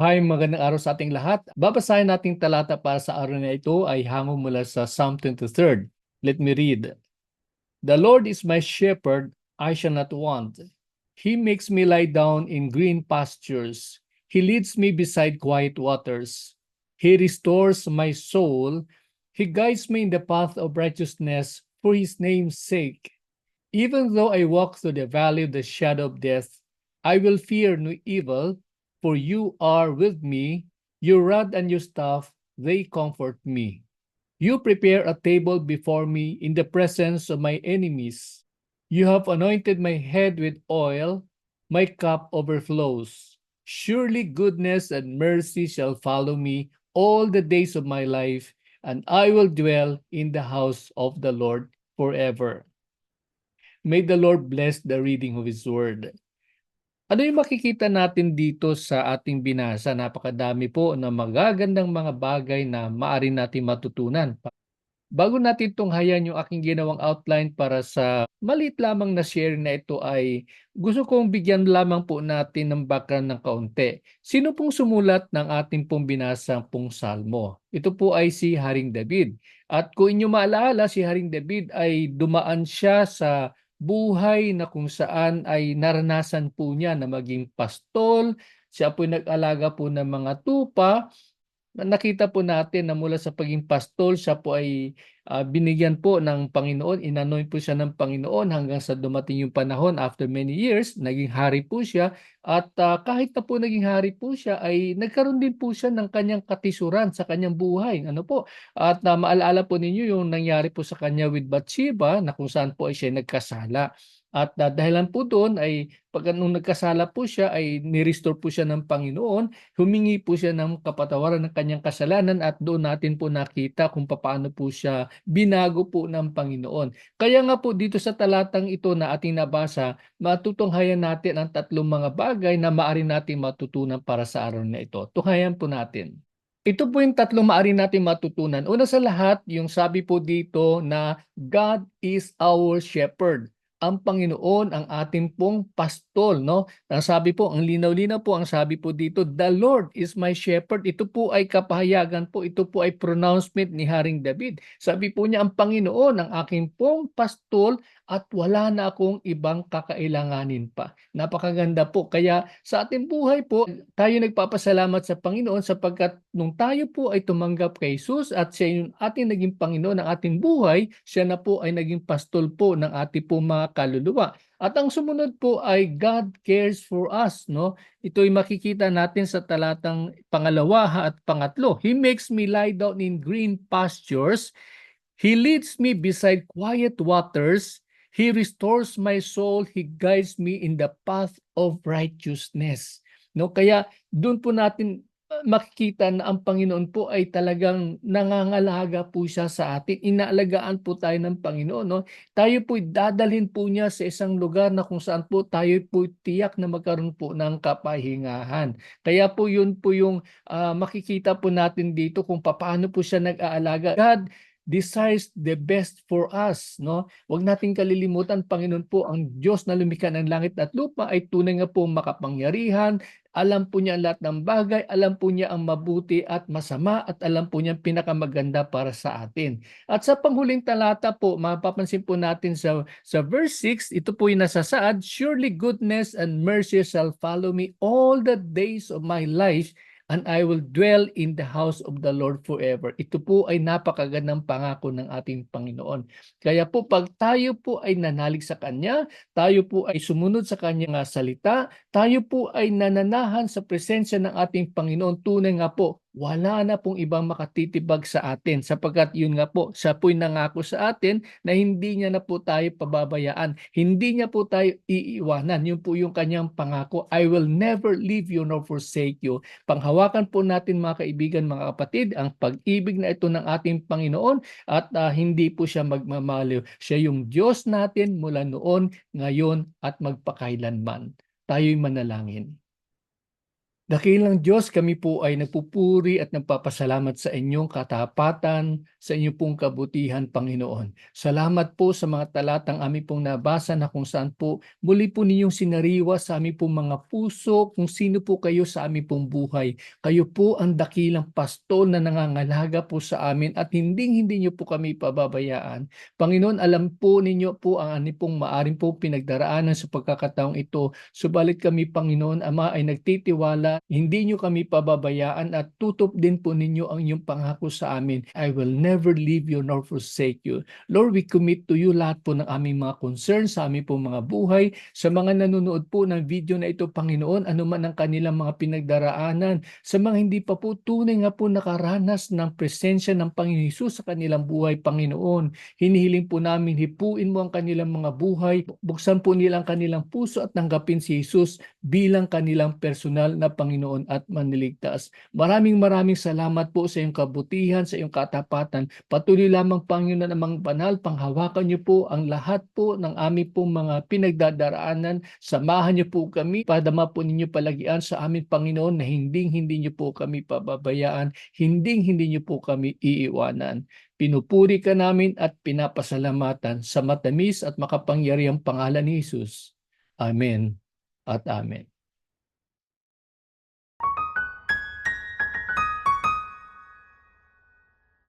Hi, magandang araw sa ating lahat. Babasahin nating talata para sa araw na ito ay hango mula sa Psalm 23. Let me read. The Lord is my shepherd, I shall not want. He makes me lie down in green pastures. He leads me beside quiet waters. He restores my soul. He guides me in the path of righteousness for his name's sake. Even though I walk through the valley of the shadow of death, I will fear no evil, for you are with me. Your rod and your staff, they comfort me. You prepare a table before me in the presence of my enemies. You have anointed my head with oil, my cup overflows. Surely goodness and mercy shall follow me all the days of my life, and I will dwell in the house of the Lord forever. May the Lord bless the reading of His word. Ano yung makikita natin dito sa ating binasa? Napakadami po na magagandang mga bagay na maaari natin matutunan. Bago natin tunghayan yung aking ginawang outline para sa maliit lamang na share na ito ay gusto kong bigyan lamang po natin ng background ng kaunti. Sino pong sumulat ng ating pong binasang pong salmo? Ito po ay si Haring David. At kung inyo maalala, si Haring David ay dumaan siya sa buhay na kung saan ay naranasan po niya na maging pastol, siya po nag-alaga po ng mga tupa, nakita po natin na mula sa paging pastol, siya po ay uh, binigyan po ng Panginoon, inanoy po siya ng Panginoon hanggang sa dumating yung panahon after many years, naging hari po siya at uh, kahit na po naging hari po siya ay nagkaroon din po siya ng kanyang katisuran sa kanyang buhay. Ano po? At uh, maalala po ninyo yung nangyari po sa kanya with Bathsheba na kung saan po ay siya nagkasala. At uh, dahilan po doon ay pag nung nagkasala po siya ay nirestore po siya ng Panginoon, humingi po siya ng kapatawaran ng kanyang kasalanan at doon natin po nakita kung paano po siya binago po ng Panginoon. Kaya nga po dito sa talatang ito na ating nabasa, matutunghayan natin ang tatlong mga bagay na maari natin matutunan para sa araw na ito. Tunghayan po natin. Ito po yung tatlong maari natin matutunan. Una sa lahat, yung sabi po dito na God is our shepherd ang Panginoon ang ating pong pastol, no? Ang sabi po, ang linaw-linaw po ang sabi po dito, the Lord is my shepherd. Ito po ay kapahayagan po, ito po ay pronouncement ni Haring David. Sabi po niya, ang Panginoon ang aking pong pastol at wala na akong ibang kakailanganin pa. Napakaganda po. Kaya sa ating buhay po, tayo nagpapasalamat sa Panginoon sapagkat nung tayo po ay tumanggap kay Jesus at siya yung ating naging Panginoon ng ating buhay, siya na po ay naging pastol po ng ating po mga kaluluwa. At ang sumunod po ay God cares for us, no? Ito ay makikita natin sa talatang pangalawa at pangatlo. He makes me lie down in green pastures. He leads me beside quiet waters. He restores my soul. He guides me in the path of righteousness. No, kaya doon po natin uh, makikita na ang Panginoon po ay talagang nangangalaga po siya sa atin. Inaalagaan po tayo ng Panginoon. No? Tayo po dadalhin po niya sa isang lugar na kung saan po tayo po tiyak na magkaroon po ng kapahingahan. Kaya po yun po yung uh, makikita po natin dito kung paano po siya nag-aalaga. God desires the best for us, no? Huwag nating kalilimutan, Panginoon po, ang Diyos na lumikha ng langit at lupa ay tunay nga po makapangyarihan, alam po niya ang lahat ng bagay, alam po niya ang mabuti at masama, at alam po niya ang pinakamaganda para sa atin. At sa panghuling talata po, mapapansin po natin sa, sa verse 6, ito po yung nasasaad, Surely goodness and mercy shall follow me all the days of my life, and I will dwell in the house of the Lord forever. Ito po ay napakagandang pangako ng ating Panginoon. Kaya po pag tayo po ay nanalig sa Kanya, tayo po ay sumunod sa Kanyang salita, tayo po ay nananahan sa presensya ng ating Panginoon, tunay nga po, wala na pong ibang makatitibag sa atin sapagkat yun nga po, siya po'y nangako sa atin na hindi niya na po tayo pababayaan. Hindi niya po tayo iiwanan. Yun po yung kanyang pangako. I will never leave you nor forsake you. Panghawakan po natin mga kaibigan, mga kapatid, ang pag-ibig na ito ng ating Panginoon at uh, hindi po siya magmamaliw. Siya yung Diyos natin mula noon, ngayon at magpakailanman. Tayo'y manalangin. Dakilang Diyos, kami po ay nagpupuri at nagpapasalamat sa inyong katapatan, sa inyong pong kabutihan, Panginoon. Salamat po sa mga talatang amin pong nabasa na kung saan po muli po ninyong sinariwa sa aming pong mga puso kung sino po kayo sa aming pong buhay. Kayo po ang dakilang pastol na nangangalaga po sa amin at hindi hindi niyo po kami pababayaan. Panginoon, alam po ninyo po ang ani pong maaring po pinagdaraanan sa pagkakataong ito. Subalit kami, Panginoon, Ama, ay nagtitiwala hindi nyo kami pababayaan at tutop din po ninyo ang inyong pangako sa amin. I will never leave you nor forsake you. Lord, we commit to you lahat po ng aming mga concerns sa aming po mga buhay. Sa mga nanonood po ng video na ito, Panginoon, anuman ang kanilang mga pinagdaraanan. Sa mga hindi pa po tunay nga po nakaranas ng presensya ng Panginoon Hesus sa kanilang buhay, Panginoon. Hinihiling po namin, hipuin mo ang kanilang mga buhay. Buksan po nilang kanilang puso at tanggapin si Jesus bilang kanilang personal na Panginoon at maniligtas. Maraming maraming salamat po sa iyong kabutihan, sa iyong katapatan. Patuloy lamang Panginoon namang banal, panghawakan niyo po ang lahat po ng aming pong mga pinagdadaraanan. Samahan niyo po kami, padama po ninyo palagian sa amin Panginoon na hindi hindi niyo po kami pababayaan, hindi hindi niyo po kami iiwanan. Pinupuri ka namin at pinapasalamatan sa matamis at makapangyarihang pangalan ni Jesus. Amen at Amen.